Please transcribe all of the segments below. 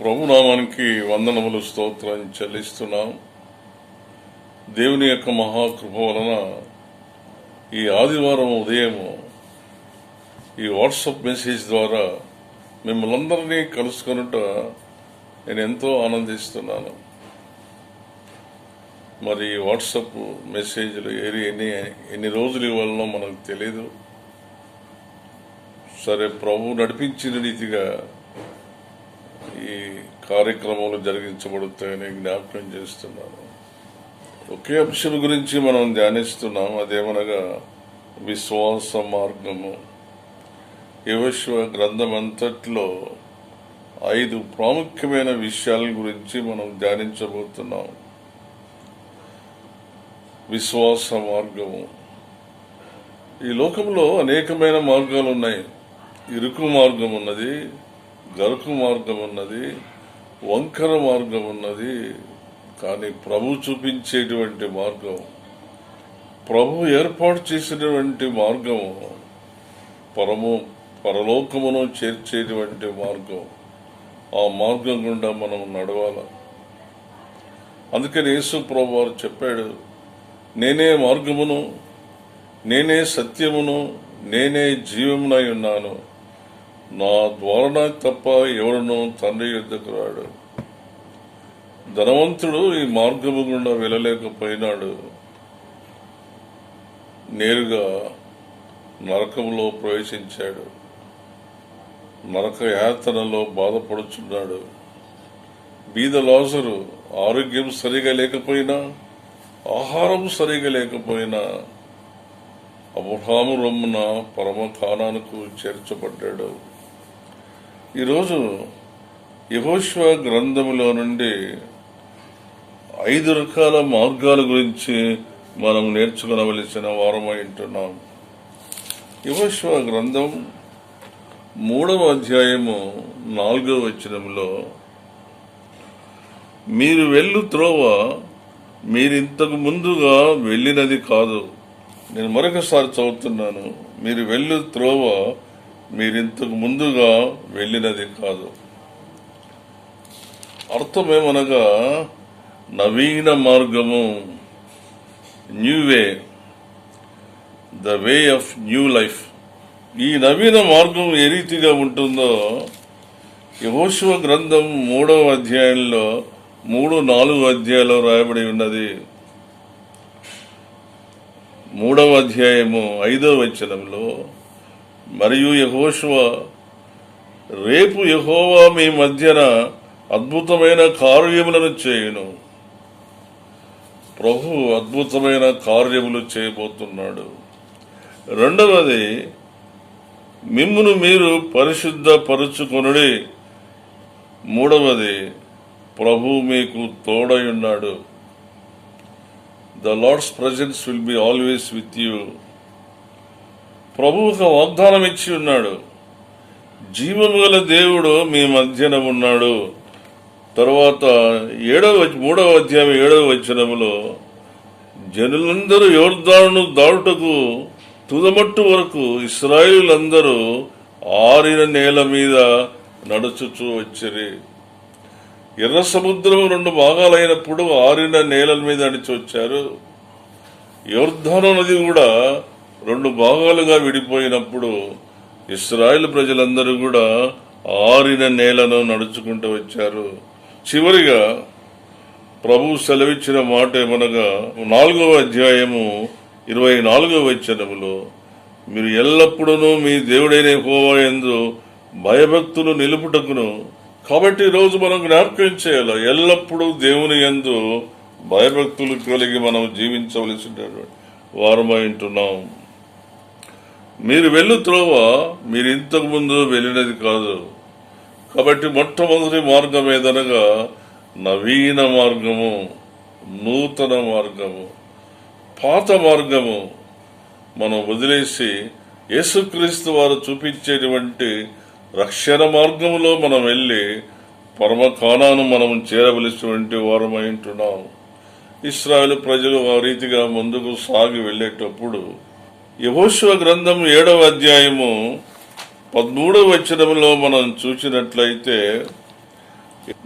ప్రభునామానికి వందనములు స్తోత్రం చెల్లిస్తున్నాం. దేవుని యొక్క మహాకృప వలన ఈ ఆదివారం ఉదయం ఈ వాట్సాప్ మెసేజ్ ద్వారా మిమ్మల్ని అందరినీ కలుసుకొనుట నేను ఎంతో ఆనందిస్తున్నాను. మరి వాట్సప్ వాట్సాప్ మెసేజ్లు ఏరి ఎన్ని ఎన్ని రోజులు ఇవ్వాలనో మనకు తెలియదు సరే ప్రభు నడిపించిన రీతిగా కార్యక్రమాలు జరిగించబడుతాయని జ్ఞాపకం చేస్తున్నాను. ఒకే అంశం గురించి మనం ధ్యానిస్తున్నాం. అదేమనగా విశ్వాస మార్గము. యువశివ గ్రంథం అంతట్లో ఐదు ప్రాముఖ్యమైన విషయాల గురించి మనం ధ్యానించబోతున్నాం. విశ్వాస మార్గము. ఈ లోకంలో అనేకమైన మార్గాలు ఉన్నాయి ఇరుకు మార్గం ఉన్నది గరుకు మార్గం ఉన్నది వంకర మార్గం ఉన్నది కానీ ప్రభు చూపించేటువంటి మార్గం ప్రభు ఏర్పాటు చేసినటువంటి మార్గము పరము పరలోకమును చేర్చేటువంటి మార్గం ఆ మార్గం గుండా మనం నడవాల. అందుకని యేసు ప్రభు వారు చెప్పాడు నేనే మార్గమును నేనే సత్యమును నేనే జీవమునై ఉన్నాను. నా ద్వారా తప్ప ఎవరునూ తండ్రి యుద్ధకు రాడు. ధనవంతుడు ఈ మార్గము గుండా వెళ్ళలేకపోయినాడు. నేరుగా నరకంలో ప్రవేశించాడు. నరక యాతనలో బాధపడుచున్నాడు. బీద లాజరు ఆరోగ్యం సరిగా లేకపోయినా ఆహారం సరిగా లేకపోయినా అబ్రహాము రొమ్మున పరమ ఖానానికి చేర్చబడ్డాడు. ఈరోజు యహోశ్వ గ్రంథములో నుండి ఐదు రకాల మార్గాల గురించి మనం నేర్చుకునవలసిన వారమై ఉంటున్నాం. యువశ్వ గ్రంథం మూడవ అధ్యాయము నాలుగవ వచనంలో మీరు వెళ్ళు త్రోవ మీరింతకు ముందుగా వెళ్ళినది కాదు. నేను మరొకసారి చదువుతున్నాను. మీరు వెళ్ళు త్రోవ మీరింతకు ముందుగా వెళ్ళినది కాదు. అర్థమేమనగా నవీన మార్గము new way the way of new life. ఈ నవీన మార్గం ఏ రీతిగా ఉంటుందో యహోశివ గ్రంథం మూడవ అధ్యాయంలో మూడు నాలుగు అధ్యాయాలు రాయబడి ఉన్నది. మూడవ అధ్యాయము ఐదవ వచనంలో మరియు యహోశివ రేపు యహోవా మీ మధ్యన అద్భుతమైన కార్యములను చేయను. ప్రభు అద్భుతమైన కార్యములు చేయబోతున్నాడు. రెండవది మిమ్మును మీరు పరిశుద్ధ పరుచుకొనుడి మూడవది ప్రభు మీకు తోడై ఉన్నాడు the Lord's presence will be always with you ప్రభు ఒక వాగ్దానం ఇచ్చి ఉన్నాడు. జీవము గల దేవుడు మీ మధ్యన ఉన్నాడు. తర్వాత ఏడవ మూడవ అధ్యాయం ఏడవ వచనములో జనులందరూ యోర్దాను దాటుటకు తుదమట్టు వరకు ఇస్రాయిలందరూ ఆరిన నేల మీద నడుచుచూ వచ్చిరి. ఎర్ర సముద్రం రెండు భాగాలైనప్పుడు ఆరిన నేలల మీద నడిచి వచ్చారు. యోర్ధాను నది కూడా రెండు భాగాలుగా విడిపోయినప్పుడు ఇస్రాయేల్ ప్రజలందరూ కూడా ఆరిన నేలను నడుచుకుంటూ వచ్చారు. చివరిగా ప్రభు సెలవిచ్చిన మాట ఏమనగా నాలుగవ అధ్యాయము ఇరవై నాలుగవ వచనములో మీరు ఎల్లప్పుడూ మీ దేవుడైన హోవా ఎందు భయభక్తులు నిలుపుటకును కాబట్టి ఈరోజు రోజు మనం జ్ఞాపకం చేయాలి ఎల్లప్పుడూ దేవుని యందు భయభక్తులు కలిగి మనం జీవించవలసినటువంటి వారమై ఉంటున్నాం. మీరు వెళ్ళు త్రోవ మీరు ఇంతకు ముందు వెళ్ళినది కాదు. కాబట్టి మొట్టమొదటి మార్గం ఏదనగా నవీన మార్గము నూతన మార్గము పాత మార్గము మనం వదిలేసి యేసుక్రీస్తు వారు చూపించేటువంటి రక్షణ మార్గములో మనం వెళ్ళి పరమకాణాను మనం చేరవలసినటువంటి వారమై ఉంటున్నాం. ఇస్రాయేల్ ప్రజలు ఆ రీతిగా ముందుకు సాగి వెళ్ళేటప్పుడు యహోశివ గ్రంథం ఏడవ అధ్యాయము పదమూడవ వచనంలో మనం చూసినట్లయితే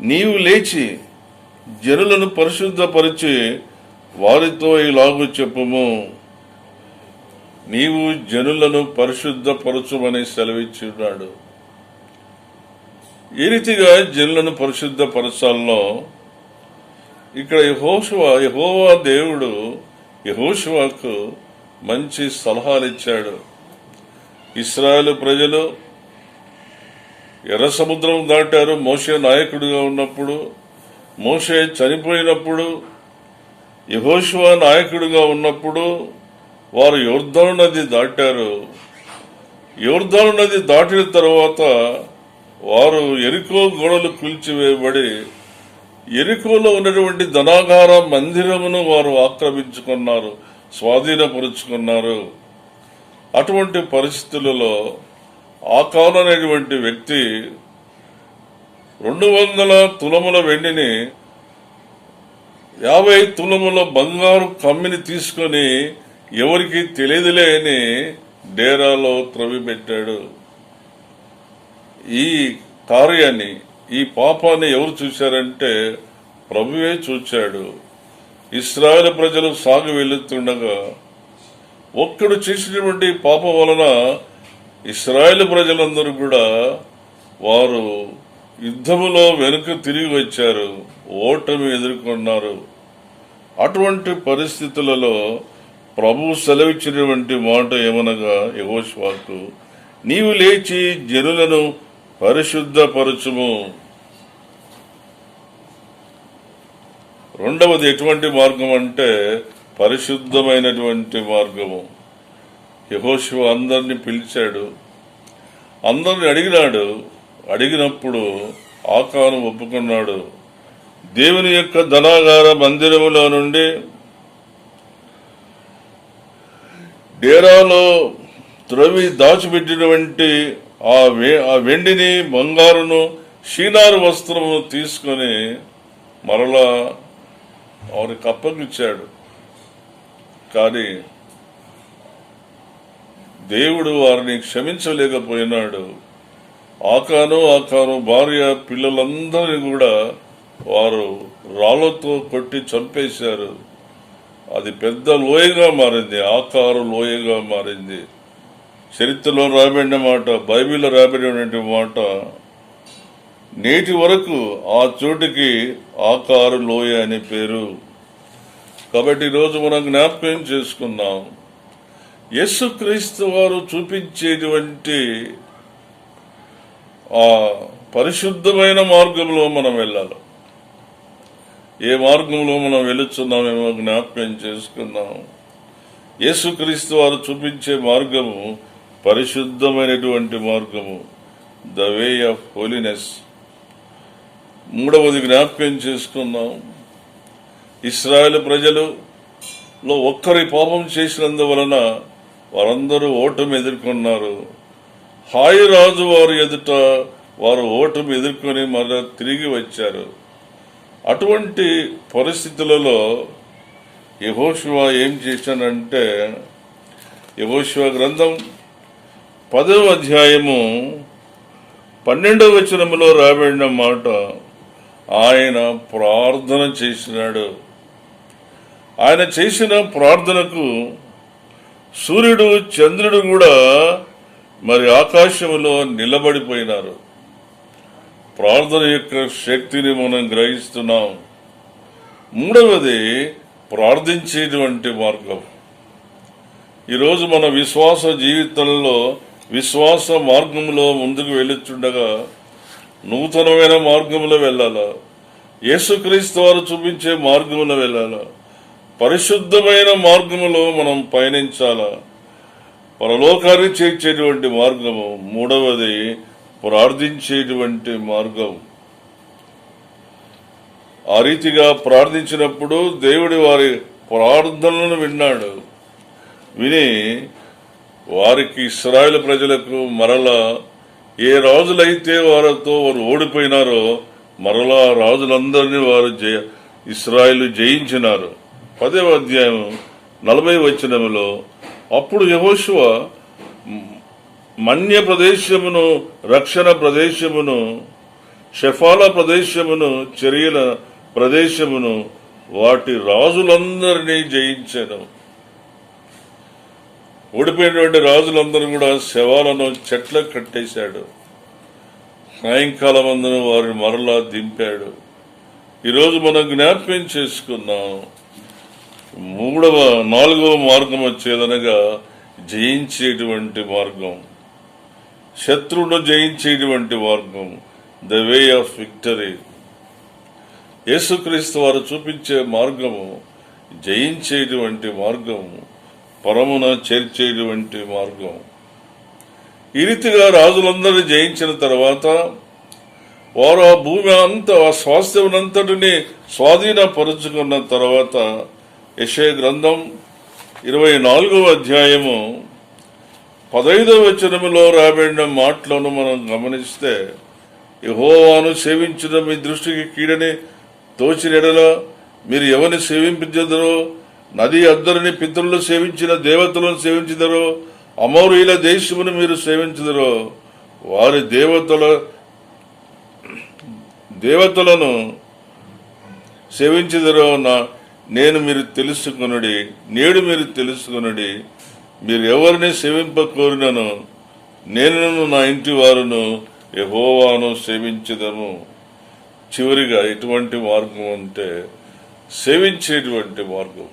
నీవు లేచి జనులను పరిశుద్ధపరిచి వారితో ఇలాగు చెప్పుము. నీవు జనులను పరిశుద్ధపరచుమని సెలవిచ్చున్నాడు ఈ రీతిగా జనులను పరిశుద్ధపరచాలనో ఇక్కడ యహోషువా యహోవా దేవుడు యహోషువాకు మంచి సలహాలు ఇచ్చాడు ఇస్రాయల్ ప్రజలు ఎర్ర సముద్రం దాటారు. మోషే నాయకుడిగా ఉన్నప్పుడు మోషే చనిపోయినప్పుడు యహోశివా నాయకుడిగా ఉన్నప్పుడు వారు యోర్ధను నది దాటారు. యోర్ధను నది దాటిన తర్వాత వారు ఎరుకో గోడలు కూల్చివేయబడి ఎరుకోలో ఉన్నటువంటి ధనాగార మందిరమును వారు ఆక్రమించుకున్నారు స్వాధీనపరుచుకున్నారు. అటువంటి పరిస్థితులలో ఆ ఆకాన్ అనేటువంటి వ్యక్తి రెండు వందల తులముల వెండిని యాభై తులముల బంగారు కమ్మిని తీసుకొని ఎవరికి తెలియదులే అని డేరాలో త్రవిపెట్టాడు ఈ కార్యాన్ని ఈ పాపాన్ని ఎవరు చూశారంటే ప్రభువే చూచాడు. ఇస్రాయల్ ప్రజలు సాగు వెళుతుండగా ఒక్కడు చేసినటువంటి పాపం వలన ఇస్రాయేల్ ప్రజలందరూ కూడా వారు యుద్ధములో వెనుక తిరిగి వచ్చారు ఓటమి ఎదుర్కొన్నారు. అటువంటి పరిస్థితులలో ప్రభు సెలవిచ్చినటువంటి మాట ఏమనగా యహోష్వాకు నీవు లేచి జనులను పరిశుద్ధపరచుము. రెండవది ఎటువంటి మార్గం అంటే పరిశుద్ధమైనటువంటి మార్గము. యహోశివ అందరిని పిలిచాడు. అందరిని అడిగినాడు. అడిగినప్పుడు ఆకాను ఒప్పుకున్నాడు. దేవుని యొక్క ధనాగార మందిరములో నుండి డేరాలో త్రవి దాచిపెట్టినటువంటి ఆ వే ఆ వెండిని బంగారును షీనారు వస్త్రమును తీసుకొని మరలా వారికి అప్పగించాడు. కానీ దేవుడు వారిని క్షమించలేకపోయినాడు. ఆకాను ఆకాను భార్య పిల్లలందరినీ కూడా వారు రాళ్ళతో కొట్టి చంపేశారు. అది పెద్ద లోయగా మారింది ఆకారు లోయగా మారింది. చరిత్రలో రాబడిన మాట బైబిల్లో రాబడినటువంటి మాట నేటి వరకు ఆ చోటుకి ఆకారు లోయ అనే పేరు కాబట్టి ఈరోజు మనం జ్ఞాపకం చేసుకున్నాం యేసుక్రీస్తు వారు చూపించేటువంటి ఆ పరిశుద్ధమైన మార్గంలో మనం వెళ్ళాలి. ఏ మార్గంలో మనం వెళుతున్నామేమో జ్ఞాపకం చేసుకుందాం. యేసుక్రీస్తు వారు చూపించే మార్గము పరిశుద్ధమైనటువంటి మార్గము. ద వే ఆఫ్ హోలీనెస్ మూడవది జ్ఞాపకం చేసుకుందాం. ఇస్రాయేల్ ప్రజలు ఒక్కరి పాపం చేసినందువలన వారందరూ ఓటమి ఎదుర్కొన్నారు. హాయి రాజు వారు ఎదుట వారు ఓటమి ఎదుర్కొని మరలా తిరిగి వచ్చారు. అటువంటి పరిస్థితులలో యహోశివ ఏం చేశానంటే యహోశివ గ్రంథం పదవ అధ్యాయము పన్నెండవ వచనములో రాబడిన మాట ఆయన ప్రార్థన చేసినాడు. ఆయన చేసిన ప్రార్థనకు సూర్యుడు చంద్రుడు కూడా మరి ఆకాశంలో నిలబడిపోయినారు. ప్రార్థన యొక్క శక్తిని మనం గ్రహిస్తున్నాం. మూడవది ప్రార్థించేటువంటి మార్గం. ఈరోజు మన విశ్వాస జీవితంలో విశ్వాస మార్గంలో ముందుకు వెళ్ళుచుండగా నూతనమైన మార్గంలో వెళ్ళాలా? యేసుక్రీస్తు వారు చూపించే మార్గంలో వెళ్ళాలా? పరిశుద్ధమైన మార్గములో మనం పయనించాలా? పరలోకాన్ని చేర్చేటువంటి మార్గము మూడవది ప్రార్థించేటువంటి మార్గం. ఆ రీతిగా ప్రార్థించినప్పుడు దేవుడి వారి ప్రార్థనలను విన్నాడు. విని వారికి ఇస్రాయల్ ప్రజలకు మరలా ఏ రాజులైతే వారితో వారు ఓడిపోయినారో మరలా రాజులందరినీ వారు జయ ఇస్రాయలు జయించినారు. పదవ అధ్యాయం నలభై వచనములో అప్పుడు యహోశివ మన్య ప్రదేశమును రక్షణ ప్రదేశమును షెఫాల ప్రదేశమును చర్యల ప్రదేశమును వాటి రాజులందరినీ జయించాను. ఓడిపోయినటువంటి రాజులందరూ కూడా శవాలను చెట్లకు కట్టేశాడు. సాయంకాలం అందరూ వారిని మరలా దింపాడు. ఈరోజు మనం జ్ఞాపకం చేసుకున్నాం మూడవ నాలుగవ మార్గం వచ్చేదనగా జయించేటువంటి మార్గం. శత్రువును జయించేటువంటి మార్గం. ద వే ఆఫ్ విక్టరీ యేసుక్రీస్తు వారు చూపించే మార్గము జయించేటువంటి మార్గం పరమున చేర్చేటువంటి మార్గం. ఈ రీతిగా రాజులందరినీ జయించిన తర్వాత వారు ఆ భూమి అంతా ఆ స్వాస్థ్యమునంతటిని స్వాధీనపరుచుకున్న తర్వాత యశయ గ్రంథం ఇరవై నాలుగవ అధ్యాయము పదైదవ వచనములో రాబడిన మాటలను మనం గమనిస్తే యహోవాను సేవించడం మీ దృష్టికి కీడని తోచినెడలో మీరు ఎవరిని సేవింపించదరో నది అద్దరిని పితరులు సేవించిన దేవతలను సేవించదరో అమౌరీల దేశమును మీరు సేవించదరో వారి దేవతల దేవతలను సేవించదరో నా నేను మీరు తెలుసుకునుడి నేడు మీరు తెలుసుకునుడి మీరు ఎవరిని సేవింప కోరినను నేను నా ఇంటి వారును యహోవాను సేవించదము. చివరిగా ఎటువంటి మార్గం అంటే సేవించేటువంటి మార్గం.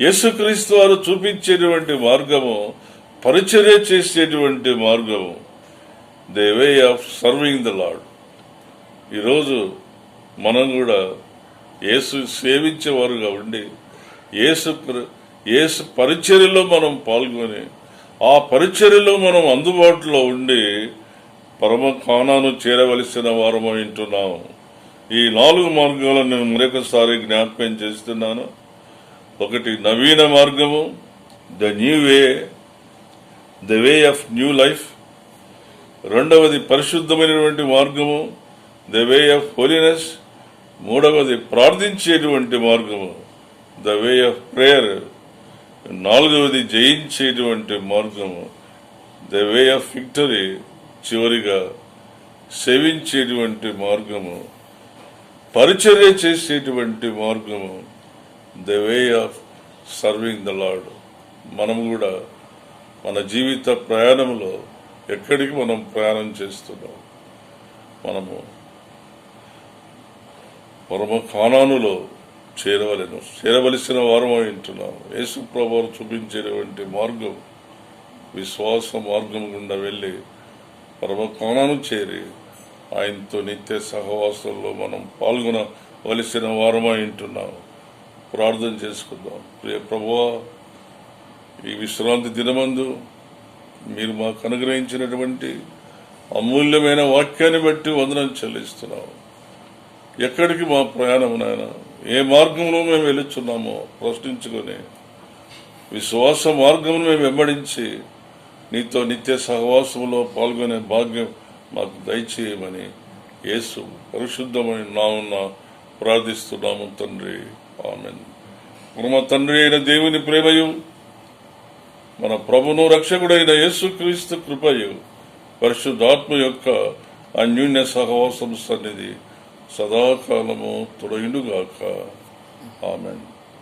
యేసుక్రీస్తు వారు చూపించేటువంటి మార్గము పరిచర్య చేసేటువంటి మార్గము. The way of serving the lord ఈరోజు మనం కూడా యేసు సేవించేవారుగా ఉండి యేసు ప్ర- యేసు పరిచర్యలో మనం పాల్గొని ఆ పరిచర్యలో మనం అందుబాటులో ఉండి పరమ కానాను చేరవలసిన వారము వింటున్నాము ఈ నాలుగు మార్గాలను నేను మరొకసారి జ్ఞాపకం చేస్తున్నాను. ఒకటి నవీన మార్గము the new way the way of new life. రెండవది పరిశుద్ధమైనటువంటి మార్గము ద వే ఆఫ్ హోలీనెస్. మూడవది ప్రార్థించేటువంటి మార్గము. ద వే ఆఫ్ ప్రేయర్ నాలుగవది జయించేటువంటి మార్గము. ద వే ఆఫ్ విక్టరీ చివరిగా సేవించేటువంటి మార్గము. పరిచర్య చేసేటువంటి మార్గము. The way of serving the lord మనం కూడా మన జీవిత ప్రయాణంలో ఎక్కడికి మనం ప్రయాణం చేస్తున్నాం? మనము పరమ కానానులో చేరవలను. చేరవలసిన వారమై వింటున్నాం యేసు ప్రభువు చూపించేటువంటి మార్గం విశ్వాస మార్గం గుండా వెళ్ళి పరమ కానాను చేరి ఆయనతో నిత్య సహవాసంలో మనం పాల్గొనవలసిన వారమై ఉంటున్నాం ప్రార్థన చేసుకుందాం. ప్రియ ప్రభువ ఈ విశ్రాంతి దినమందు మీరు మాకు అనుగ్రహించినటువంటి అమూల్యమైన వాక్యాన్ని బట్టి వందనం చెల్లిస్తున్నాము. ఎక్కడికి మా ప్రయాణం నాయన? ఏ మార్గంలో మేము వెళుచున్నామో ప్రశ్నించుకొని విశ్వాస మార్గం మేము వెంబడించి నీతో నిత్య సహవాసంలో పాల్గొనే భాగ్యం మాకు దయచేయమని యేసు నా ఉన్న ప్రార్థిస్తున్నాము తండ్రి. ఆమె మన తండ్రి అయిన దేవుని ప్రేమయు మన ప్రభును రక్షకుడైన యేసుక్రీస్తు కృపయు పరిశుద్ధాత్మ యొక్క అన్యూన్య సహవాసం సన్నిధి సదాకాలము తొడయుడుగాక ఆమెను.